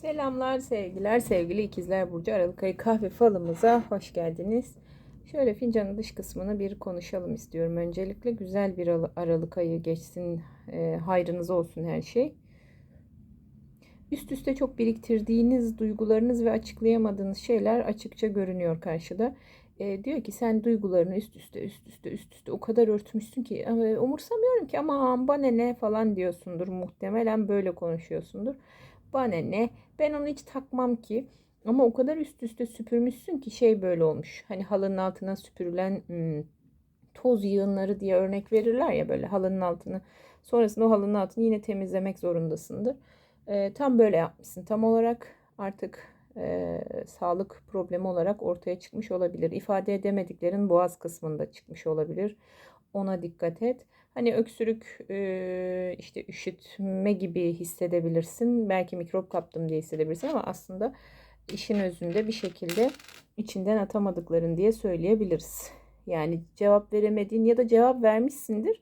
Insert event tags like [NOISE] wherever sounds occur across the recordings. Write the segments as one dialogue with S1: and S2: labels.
S1: Selamlar, sevgiler, sevgili ikizler Burcu Aralık ayı kahve falımıza hoş geldiniz. Şöyle fincanın dış kısmını bir konuşalım istiyorum. Öncelikle güzel bir Aralık ayı geçsin, e, hayrınıza olsun her şey. Üst üste çok biriktirdiğiniz duygularınız ve açıklayamadığınız şeyler açıkça görünüyor karşıda. E, diyor ki sen duygularını üst üste üst üste üst üste o kadar örtmüşsün ki e, umursamıyorum ki ama bana ne falan diyorsundur muhtemelen böyle konuşuyorsundur. Bana ne? Ben onu hiç takmam ki. Ama o kadar üst üste süpürmüşsün ki şey böyle olmuş. Hani halının altına süpürülen hmm, toz yığınları diye örnek verirler ya böyle halının altını. Sonrasında o halının altını yine temizlemek zorundasındır. E, tam böyle yapmışsın. Tam olarak artık e, sağlık problemi olarak ortaya çıkmış olabilir. İfade edemediklerin boğaz kısmında çıkmış olabilir. Ona dikkat et. Hani öksürük, e, işte üşütme gibi hissedebilirsin. Belki mikrop kaptım diye hissedebilirsin ama aslında işin özünde bir şekilde içinden atamadıkların diye söyleyebiliriz. Yani cevap veremediğin ya da cevap vermişsindir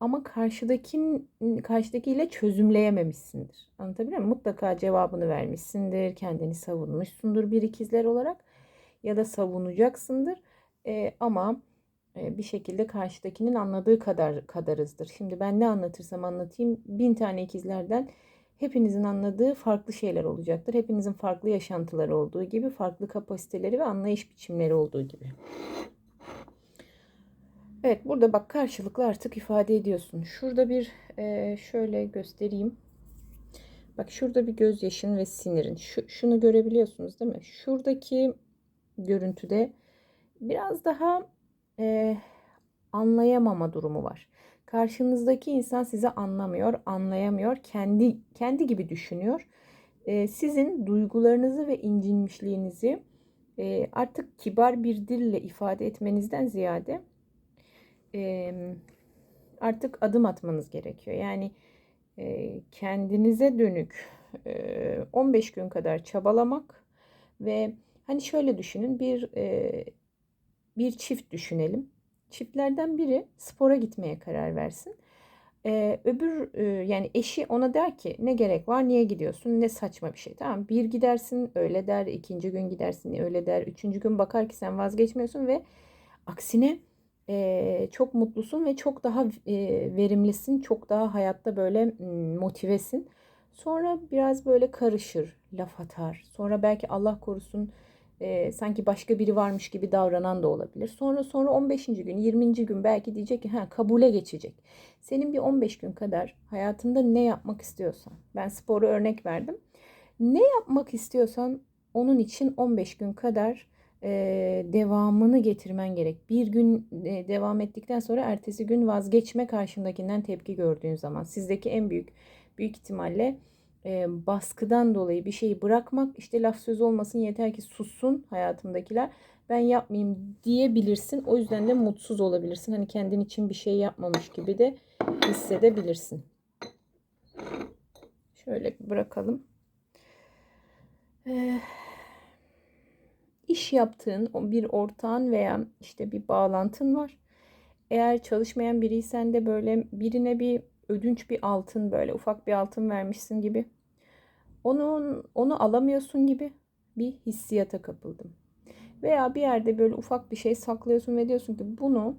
S1: ama karşıdakin karşıdakiyle çözümleyememişsindir. Anlatabiliyor muyum? Mutlaka cevabını vermişsindir, kendini savunmuşsundur bir ikizler olarak ya da savunacaksındır. E, ama bir şekilde karşıdakinin anladığı kadar kadarızdır. Şimdi ben ne anlatırsam anlatayım bin tane ikizlerden hepinizin anladığı farklı şeyler olacaktır. Hepinizin farklı yaşantıları olduğu gibi farklı kapasiteleri ve anlayış biçimleri olduğu gibi. Evet burada bak karşılıklı artık ifade ediyorsun. Şurada bir e, şöyle göstereyim. Bak şurada bir gözyaşın ve sinirin. Şu, şunu görebiliyorsunuz değil mi? Şuradaki görüntüde biraz daha e, anlayamama durumu var. Karşınızdaki insan sizi anlamıyor, anlayamıyor, kendi kendi gibi düşünüyor. E, sizin duygularınızı ve incinmişliğinizi e, artık kibar bir dille ifade etmenizden ziyade e, artık adım atmanız gerekiyor. Yani e, kendinize dönük e, 15 gün kadar çabalamak ve hani şöyle düşünün bir e, bir çift düşünelim. Çiftlerden biri spora gitmeye karar versin. Ee, öbür e, yani eşi ona der ki ne gerek var niye gidiyorsun ne saçma bir şey tamam bir gidersin öyle der ikinci gün gidersin öyle der üçüncü gün bakar ki sen vazgeçmiyorsun ve aksine e, çok mutlusun ve çok daha e, verimlisin çok daha hayatta böyle motivesin sonra biraz böyle karışır laf atar sonra belki Allah korusun e, sanki başka biri varmış gibi davranan da olabilir. Sonra sonra 15. gün 20. gün belki diyecek ki ha kabule geçecek. Senin bir 15 gün kadar hayatında ne yapmak istiyorsan ben sporu örnek verdim. Ne yapmak istiyorsan onun için 15 gün kadar e, devamını getirmen gerek. Bir gün e, devam ettikten sonra ertesi gün vazgeçme karşındakinden tepki gördüğün zaman sizdeki en büyük büyük ihtimalle e, baskıdan dolayı bir şeyi bırakmak işte laf söz olmasın yeter ki sussun hayatımdakiler. Ben yapmayayım diyebilirsin. O yüzden de mutsuz olabilirsin. Hani kendin için bir şey yapmamış gibi de hissedebilirsin. Şöyle bırakalım. Ee, iş yaptığın bir ortağın veya işte bir bağlantın var. Eğer çalışmayan biriysen de böyle birine bir ödünç bir altın böyle ufak bir altın vermişsin gibi. Onun onu alamıyorsun gibi bir hissiyata kapıldım. Veya bir yerde böyle ufak bir şey saklıyorsun ve diyorsun ki bunu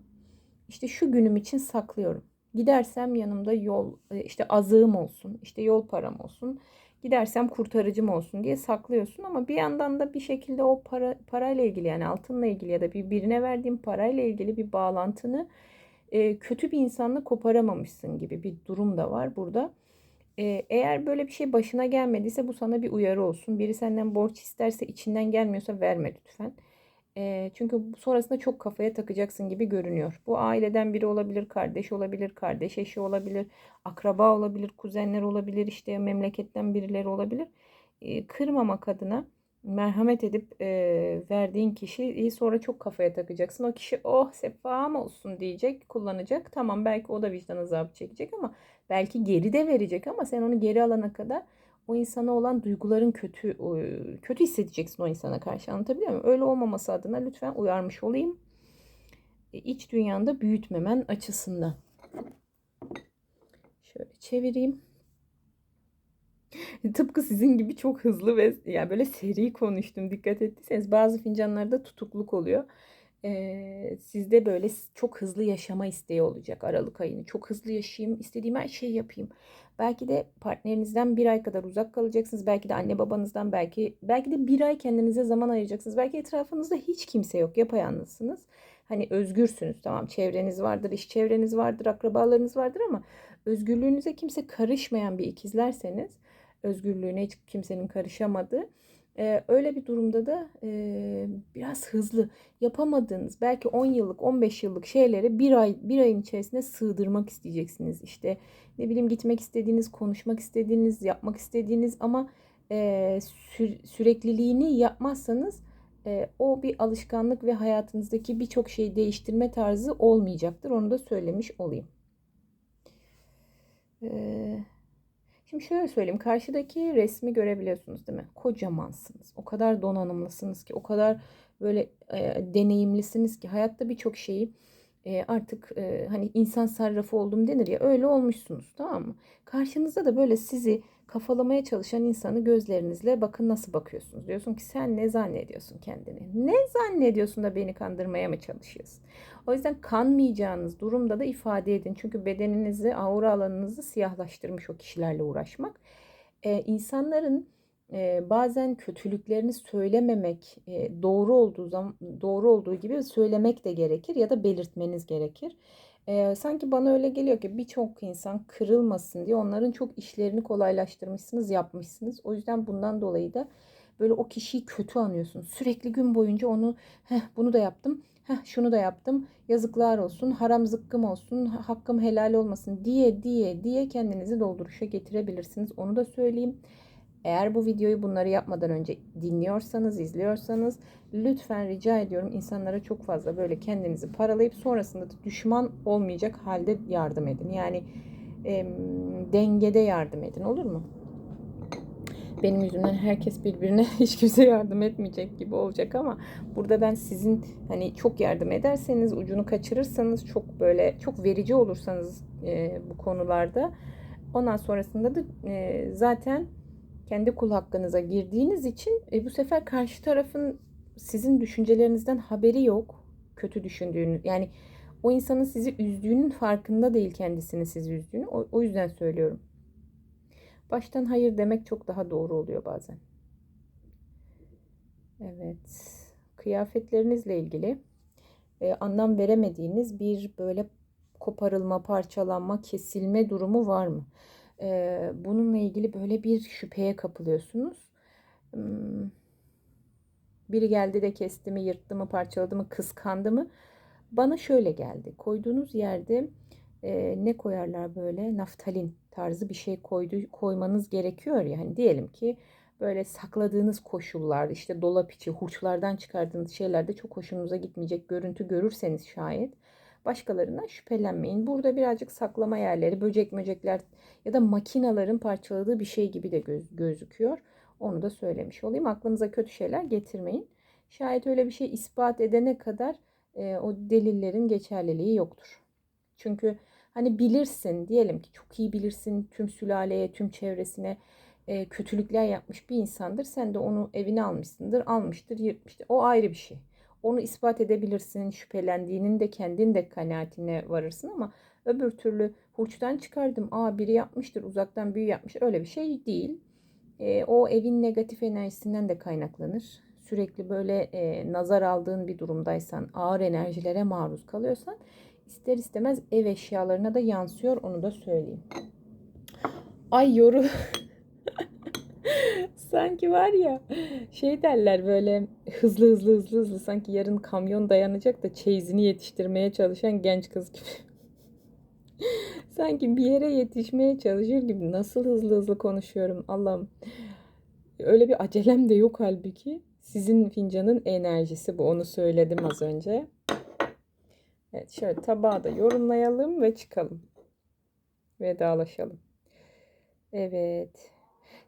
S1: işte şu günüm için saklıyorum. Gidersem yanımda yol e, işte azığım olsun, işte yol param olsun. Gidersem kurtarıcım olsun diye saklıyorsun ama bir yandan da bir şekilde o para parayla ilgili yani altınla ilgili ya da bir birine verdiğin parayla ilgili bir bağlantını e, kötü bir insanla koparamamışsın gibi bir durum da var burada. E, eğer böyle bir şey başına gelmediyse bu sana bir uyarı olsun. Biri senden borç isterse içinden gelmiyorsa verme lütfen. E, çünkü sonrasında çok kafaya takacaksın gibi görünüyor. Bu aileden biri olabilir, kardeş olabilir, kardeş eşi olabilir, akraba olabilir, kuzenler olabilir, işte memleketten birileri olabilir. E, kırmamak adına merhamet edip e, verdiğin kişiyi sonra çok kafaya takacaksın. O kişi oh sefam olsun diyecek, kullanacak. Tamam belki o da vicdan azabı çekecek ama belki geri de verecek ama sen onu geri alana kadar o insana olan duyguların kötü kötü hissedeceksin o insana karşı anlatabiliyor muyum? Öyle olmaması adına lütfen uyarmış olayım. E, iç dünyanda büyütmemen açısından. Şöyle çevireyim. [LAUGHS] Tıpkı sizin gibi çok hızlı ve yani böyle seri konuştum. Dikkat ettiyseniz bazı fincanlarda tutukluk oluyor. Ee, sizde böyle çok hızlı yaşama isteği olacak Aralık ayını. Çok hızlı yaşayayım, istediğim her şeyi yapayım. Belki de partnerinizden bir ay kadar uzak kalacaksınız. Belki de anne babanızdan belki belki de bir ay kendinize zaman ayıracaksınız. Belki etrafınızda hiç kimse yok. Yapayalnızsınız. Hani özgürsünüz tamam çevreniz vardır, iş çevreniz vardır, akrabalarınız vardır ama özgürlüğünüze kimse karışmayan bir ikizlerseniz özgürlüğüne hiç kimsenin karışamadığı ee, öyle bir durumda da e, biraz hızlı yapamadığınız belki 10 yıllık 15 yıllık şeyleri bir ay bir ayın içerisinde sığdırmak isteyeceksiniz. İşte ne bileyim gitmek istediğiniz, konuşmak istediğiniz, yapmak istediğiniz ama e, sü- sürekliliğini yapmazsanız e, o bir alışkanlık ve hayatınızdaki birçok şeyi değiştirme tarzı olmayacaktır. Onu da söylemiş olayım. Eee Şimdi şöyle söyleyeyim. Karşıdaki resmi görebiliyorsunuz değil mi? Kocamansınız. O kadar donanımlısınız ki, o kadar böyle e, deneyimlisiniz ki hayatta birçok şeyi e, artık e, hani insan sarrafı oldum denir ya öyle olmuşsunuz tamam mı? Karşınızda da böyle sizi kafalamaya çalışan insanı gözlerinizle bakın nasıl bakıyorsunuz. Diyorsun ki sen ne zannediyorsun kendini? Ne zannediyorsun da beni kandırmaya mı çalışıyorsun? O yüzden kanmayacağınız durumda da ifade edin. Çünkü bedeninizi, aura alanınızı siyahlaştırmış o kişilerle uğraşmak. Ee, insanların bazen kötülüklerini söylememek doğru olduğu zaman doğru olduğu gibi söylemek de gerekir ya da belirtmeniz gerekir. Sanki bana öyle geliyor ki birçok insan kırılmasın diye onların çok işlerini kolaylaştırmışsınız, yapmışsınız. O yüzden bundan dolayı da böyle o kişiyi kötü anıyorsunuz. Sürekli gün boyunca onu Heh, bunu da yaptım, Heh, şunu da yaptım, yazıklar olsun, haram zıkkım olsun, hakkım helal olmasın diye diye diye kendinizi dolduruşa getirebilirsiniz. Onu da söyleyeyim. Eğer bu videoyu bunları yapmadan önce dinliyorsanız, izliyorsanız lütfen rica ediyorum insanlara çok fazla böyle kendinizi paralayıp sonrasında da düşman olmayacak halde yardım edin. Yani e, dengede yardım edin olur mu? Benim yüzümden herkes birbirine [LAUGHS] hiç kimse yardım etmeyecek gibi olacak ama burada ben sizin hani çok yardım ederseniz ucunu kaçırırsanız çok böyle çok verici olursanız e, bu konularda ondan sonrasında da e, zaten kendi kul hakkınıza girdiğiniz için e, bu sefer karşı tarafın sizin düşüncelerinizden haberi yok. Kötü düşündüğünü yani o insanın sizi üzdüğünün farkında değil kendisini sizi üzdüğünü. O, o yüzden söylüyorum. Baştan hayır demek çok daha doğru oluyor bazen. Evet. Kıyafetlerinizle ilgili e, anlam veremediğiniz bir böyle koparılma, parçalanma, kesilme durumu var mı? E, bununla ilgili böyle bir şüpheye kapılıyorsunuz. Biri geldi de kesti mi, yırttı mı, parçaladı mı, kıskandı mı? Bana şöyle geldi. Koyduğunuz yerde e, ne koyarlar böyle naftalin tarzı bir şey koydu, koymanız gerekiyor ya. Hani diyelim ki böyle sakladığınız koşullar işte dolap içi hurçlardan çıkardığınız şeylerde çok hoşunuza gitmeyecek görüntü görürseniz şayet başkalarından şüphelenmeyin. Burada birazcık saklama yerleri, böcek möcekler ya da makinaların parçaladığı bir şey gibi de göz, gözüküyor. Onu da söylemiş olayım. Aklınıza kötü şeyler getirmeyin. Şayet öyle bir şey ispat edene kadar e, o delillerin geçerliliği yoktur. Çünkü hani bilirsin diyelim ki çok iyi bilirsin tüm sülaleye, tüm çevresine e, kötülükler yapmış bir insandır. Sen de onu evine almışsındır, almıştır, yırtmıştır. O ayrı bir şey onu ispat edebilirsin. Şüphelendiğinin de kendin de kanaatine varırsın ama öbür türlü hurçtan çıkardım. Aa biri yapmıştır uzaktan büyü yapmış. Öyle bir şey değil. E, o evin negatif enerjisinden de kaynaklanır. Sürekli böyle e, nazar aldığın bir durumdaysan, ağır enerjilere maruz kalıyorsan ister istemez ev eşyalarına da yansıyor. Onu da söyleyeyim. Ay yoru. [LAUGHS] sanki var ya şey derler böyle hızlı hızlı hızlı hızlı sanki yarın kamyon dayanacak da çeyizini yetiştirmeye çalışan genç kız gibi. [LAUGHS] sanki bir yere yetişmeye çalışır gibi nasıl hızlı hızlı konuşuyorum Allah'ım. Öyle bir acelem de yok halbuki. Sizin fincanın enerjisi bu. Onu söyledim az önce. Evet şöyle tabağı da yorumlayalım ve çıkalım. Vedalaşalım. Evet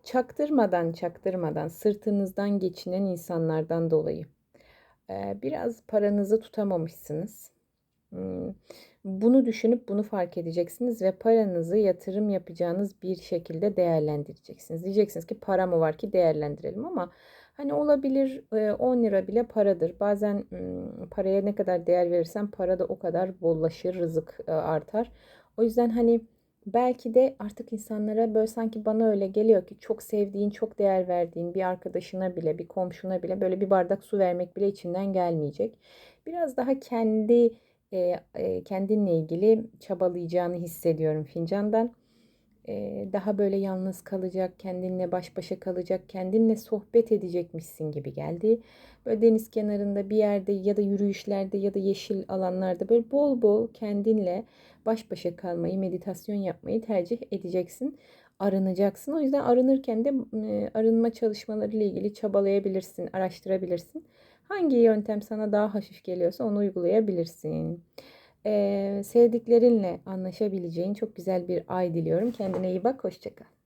S1: çaktırmadan çaktırmadan sırtınızdan geçinen insanlardan dolayı biraz paranızı tutamamışsınız. Hmm, Bunu düşünüp bunu fark edeceksiniz ve paranızı yatırım yapacağınız bir şekilde değerlendireceksiniz. Diyeceksiniz ki para mı var ki değerlendirelim ama hani olabilir e, 10 lira bile paradır. Bazen mm, paraya ne kadar değer verirsen para da o kadar bollaşır, rızık artar. O yüzden hani belki de artık insanlara böyle sanki bana öyle geliyor ki çok sevdiğin, çok değer verdiğin bir arkadaşına bile, bir komşuna bile böyle bir bardak su vermek bile içinden gelmeyecek. Biraz daha kendi e, e, kendinle ilgili çabalayacağını hissediyorum fincandan. Daha böyle yalnız kalacak, kendinle baş başa kalacak, kendinle sohbet edecekmişsin gibi geldi. Böyle deniz kenarında bir yerde ya da yürüyüşlerde ya da yeşil alanlarda böyle bol bol kendinle baş başa kalmayı, meditasyon yapmayı tercih edeceksin. Arınacaksın. O yüzden arınırken de arınma çalışmaları ile ilgili çabalayabilirsin, araştırabilirsin. Hangi yöntem sana daha hafif geliyorsa onu uygulayabilirsin. Sevdiklerinle anlaşabileceğin çok güzel bir ay diliyorum. Kendine iyi bak, hoşça kal.